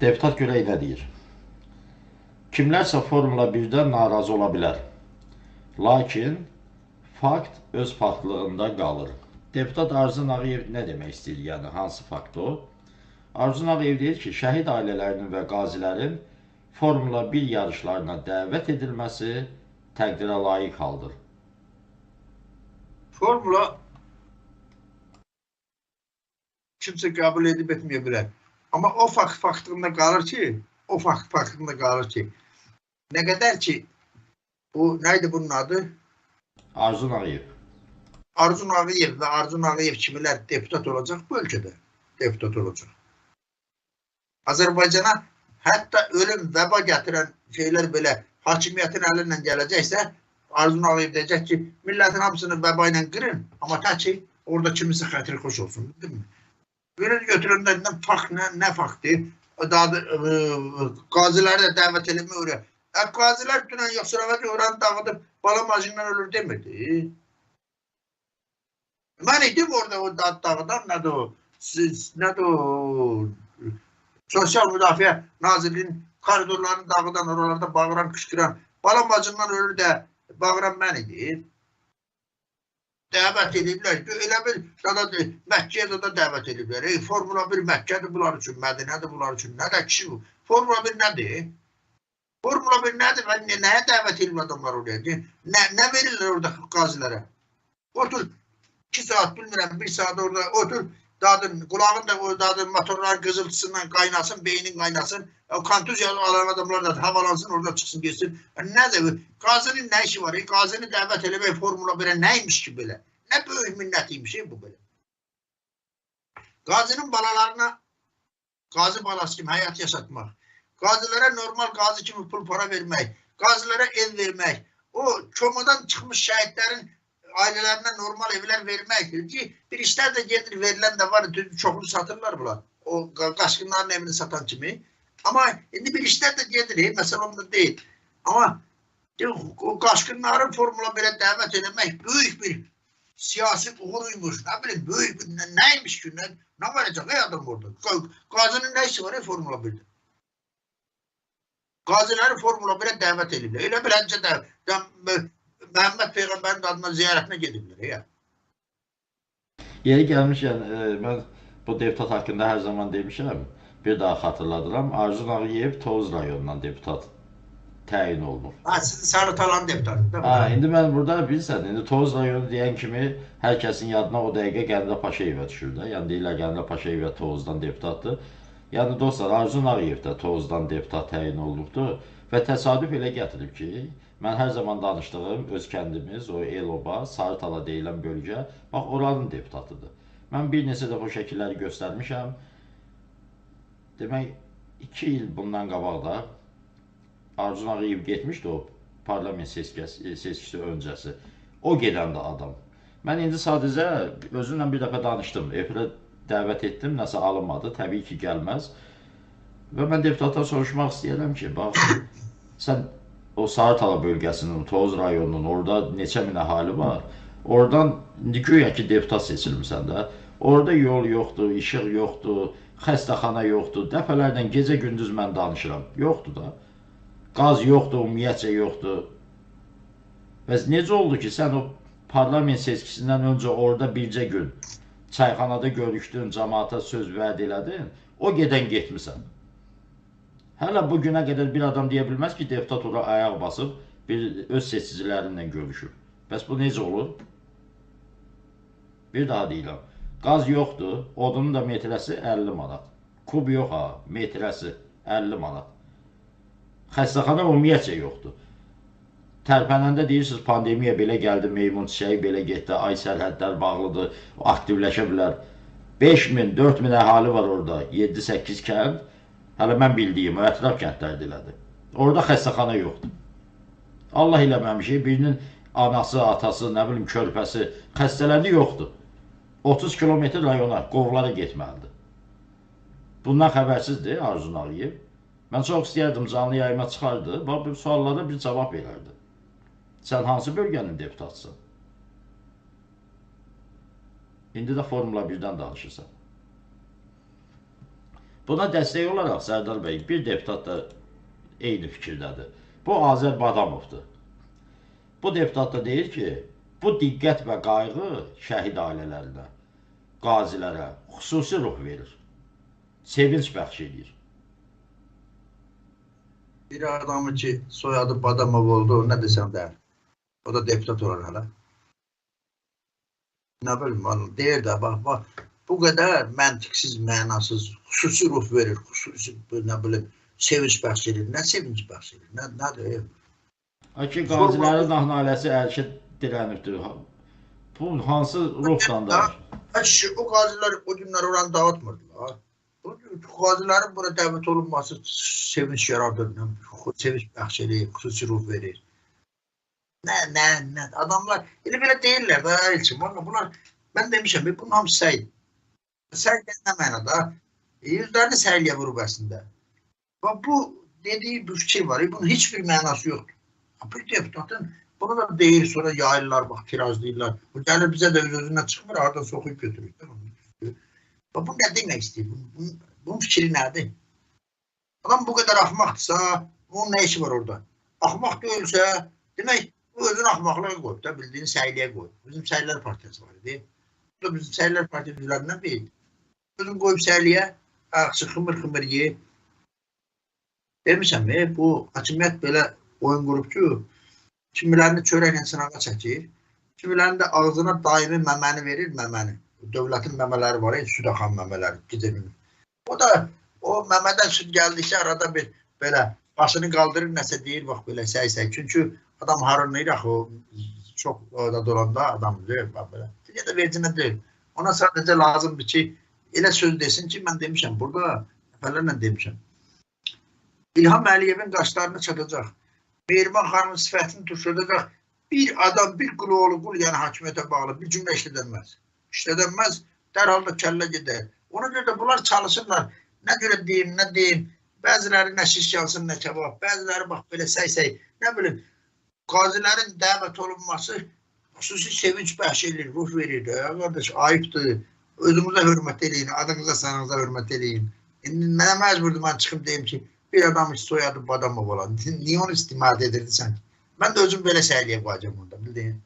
Deputat görək nə deyir? Kimlərsə Formula 1-dən narazı ola bilər. Lakin fakt öz faktlığında qalır. Deputat Arzu Nağıyev nə demək istəyir? Yəni hansı fakt o? Arzu Nağıyev deyir ki, şəhid ailələrinin və qazilərin Formula 1 yarışlarına dəvət edilməsi təqdirə layiq haldır. Formula kimsə qəbul edib etməyə bilər. Amma o fakt faktında qalır ki, o fakt faktında qalır ki, nə qədər ki bu nəydi bunun adı? Arzu Nağıyev. Arzu Nağıyev və Arzu Nağıyev kimilər deputat olacaq bu ölkədə? Deputat olacaq. Azərbaycana hətta ölüm, vəba gətirən şeylər belə hakimiyyətin əlindən gələcəksə, Arzu Nağıyev deyəcək ki, millətin hamısını vəba ilə qırın, amma tək ki, orada kimisə xətri xoş olsun, değil götürəndə nə fakt, nə, nə faktı, daha da ə, qaziləri də dəvət eləmə oraya. Ə, qazilər dünən yoxsulavat oranı dağıdıb bala maşından ölür demirdi. Mən idim orada o dağ dağıdan, nədir o, siz, nədir o, Sosial Müdafiə Nazirliyinin koridorlarını dağıdan, oralarda bağıran, qışqıran, bala bacından ölür də bağıran mən idim. Dəvət ediblər. Elə bil dada Məkkəyə də dəvət ediblər. Ey, Formula 1 Məkkədir bunlar üçün, Mədinədir bunlar üçün. Nə də kişi bu? Formula 1 nədir? Formula 1 nədir və nə- nəyə dəvət edib adamlar oraya? Nə, nə verirlər orada qazilərə? Otur 2 saat bilmirəm 1 saat orada otur dadın qulağın da o dadın motorlar qızıltısından qaynasın, beynin qaynasın. O kontuziya alan adamlar da havalansın, orada çıxsın getsin. E, Nədir bu? Qazinin nə işi var? E, qazini dəvət eləmək Formula 1-ə nəymiş ki belə? Nə böyük minnətiymiş e, bu belə. Qazinin balalarına qazi balası kimi həyat yaşatmaq, qazilərə normal qazi kimi pul para vermək, qazilərə ev vermək, o komadan çıxmış şəhidlərin ailələrinə normal evlər verməkdir ki, bir işlər də gedir, verilən də var, çoxunu satırlar bunlar. O qa- qaçqınların evini satan kimi. Amma indi bir işlər də gedir, e, məsələ onda deyil. Amma de, o qaçqınların Formula 1-ə dəvət eləmək böyük bir siyasi uğuruymuş, nə bilim, böyük bir nə, nəymiş ki, nə, nə varacaq ey adam orada? Qa- Qazının nə işi var ey Formula 1-də? Qaziləri Formula 1-ə dəvət ediblər. Elə biləncə də, də Məhəmməd Peyğəmbərin adına ziyarətinə gediblər ya. Yeri gəlmişkən, e, mən bu deputat haqqında hər zaman demişəm, bir daha xatırladıram. Arzu Nağıyev Tovuz rayonundan deputat təyin olunub. Ha, sizin Sarıtalan deputatı da. Ha, indi mən burada bilirsən, indi Tovuz rayonu deyən kimi hər kəsin yadına o dəqiqə Qəndə Paşayevə düşür də. Yəni deyirlər Qəndə Paşayev Tovuzdan deputatdır. Yəni dostlar, Arzu Nağıyev də Tovuzdan deputat təyin olunubdur və təsadüf elə gətirib ki, mən hər zaman danışdığım öz kəndimiz, o Eloba, Sarıtala deyilən bölgə, bax oranın deputatıdır. Mən bir neçə dəfə o şəkilləri göstərmişəm. Demək 2 il bundan qabaq da Arzu Nağıyev getmişdi o parlament seçkisi, seçkisi öncəsi. O gedən də adam. Mən indi sadəcə özümlə bir dəfə danışdım. Efirə dəvət etdim, nəsə alınmadı. Təbii ki, gəlməz. Və mən deputatdan soruşmaq istəyirəm ki, bax, sən o Sarıtala bölgəsinin, Toz rayonunun orada neçə min əhali var. Oradan güya ki, deputat seçilmisən də. Orada yol yoxdur, işıq yoxdur, xəstəxana yoxdur. Dəfələrlə gecə-gündüz mən danışıram. Yoxdur da. Qaz yoxdur, ümumiyyətcə yoxdur. Bəs necə oldu ki, sən o parlament seçkisindən öncə orada bircə gün çayxanada görüşdün, cəmaata söz vəd elədin, o gedən getmisən. Hələ bu günə qədər bir adam deyə bilməz ki, deputat ora ayaq basıb bir öz seçicilərinlə görüşüb. Bəs bu necə olur? Bir daha deyirəm. Qaz yoxdur, odunun da metrəsi 50 manat. Kub yox ha, metrəsi 50 manat. Xəstəxana ümumiyyətcə yoxdur. Tərpənəndə deyirsiniz pandemiya belə gəldi, meymun çiçəyi belə getdi, ay sərhədlər bağlıdır, aktivləşə bilər. 5000, 4000 əhali var orada, 7-8 kənd. Hələ mən bildiyim, ətraf kəndlərdə elədi. Orada xəstəxana yoxdur. Allah eləməmişik, birinin anası, atası, nə bilim körpəsi xəstələndi yoxdur. 30 kilometr rayona, qovlara getməlidir. Bundan xəbərsizdir Arzu Nağıyev. Mən çox istəyərdim canlı yayıma çıxardı, bax bu suallara bir cavab verərdi. Sən hansı bölgənin deputatsan? İndi də Formula 1-dən danışırsan. Buna dəstək olaraq Sərdar bəy bir deputat da eyni fikirdədir. Bu Azər Badamovdur. Bu deputat da deyir ki, bu diqqət və qayğı şəhid ailələrinə, qazilərə xüsusi ruh verir. Sevinç bəxş edir. Bir adamı ki soyadı Badamov oldu ne desem der. O da deputat olur hala. Ne bileyim oğlum değil de bak bak bu kadar mantıksız, manasız, hususi ruh verir, hususi ne bileyim sevinç bəxş edir. Ne sevinç bəxş edir? Ne diyor? Ki, qazilərin nahnaləsi ərşə dirənibdir. Bu hansı ruhdan da? Aş, o gaziler o günler oranı dağıtmadılar. O gün gazilerin buna davet olunması sevinç yaradır. Sevinç bəxş edir, hususi ruh verir. Ne ne ne adamlar elə belə deyirlər də Elçin. Valla bunlar ben demişim bir bunun hamısı səy. Səy nə mənada? Yüzlərini səyliyə vurub əslində. Və bu dediği bir şey var. Bunun hiçbir manası yoktur. Bir deputatın bunu da deyir sonra yayırlar bak tirazlayırlar. Bu gelir bize de öz özünden çıkmır oradan sokuyup götürüyor. Tamam mı? Bak bu ne demek istiyor? Bunun, bunun, fikri nerede? Adam bu kadar ahmaktsa onun ne işi var orada? Ahmak değilse demek bu özün ahmaklığı koy. Da bildiğin seyliğe koy. Bizim Seyirler Partisi var değil. Bu da bizim Seyirler Partisi üzerinden değil. Özün koyup seyliğe aksı hımır hımır ye. Demişəm, e, bu hakimiyyət belə oyun qurubcu, kimilərini çörəklə sınağa çəkir, kimilərini də ağzına daimi məməni verir, məməni. Dövlətin məmələri var, e, südaxan məmələri, gecənin. O da o məmədən süd gəldikcə arada bir belə başını qaldırır, nəsə deyir, bax belə səy-səy. Çünki adam harınlayır axı o çox orada duranda adam deyir, bax belə. Ya da vecinə deyil. Ona sadəcə lazımdır ki, elə söz desin ki, mən demişəm, burada dəfələrlə demişəm. İlham Əliyevin qaşlarını çatacaq. Mehriban xanımın sifətini turşudacaq. Bir adam, bir qul oğlu qul, yəni hakimiyyətə bağlı bir cümlə işlədilməz. İşlədilməz, dərhal da kəllə gedər. Ona görə də bunlar çalışırlar. Nə görə deyim, nə deyim. Bəziləri nə şiş yansın, nə kebab. Bəziləri bax belə səy-səy. Nə bilim, qazilərin dəvət olunması xüsusi sevinç bəxş edir, ruh verir. Ya qardaş, ayıbdır. Özünüzə hörmət eləyin, adınıza, sanınıza hörmət eləyin. İndi mənə məcburdur mən çıxıb deyim ki, bir adam soyadı Badamov olan. Niye onu istimadə edirdi sən? Mən də özüm belə səhliyə qoyacağım onda, bildin?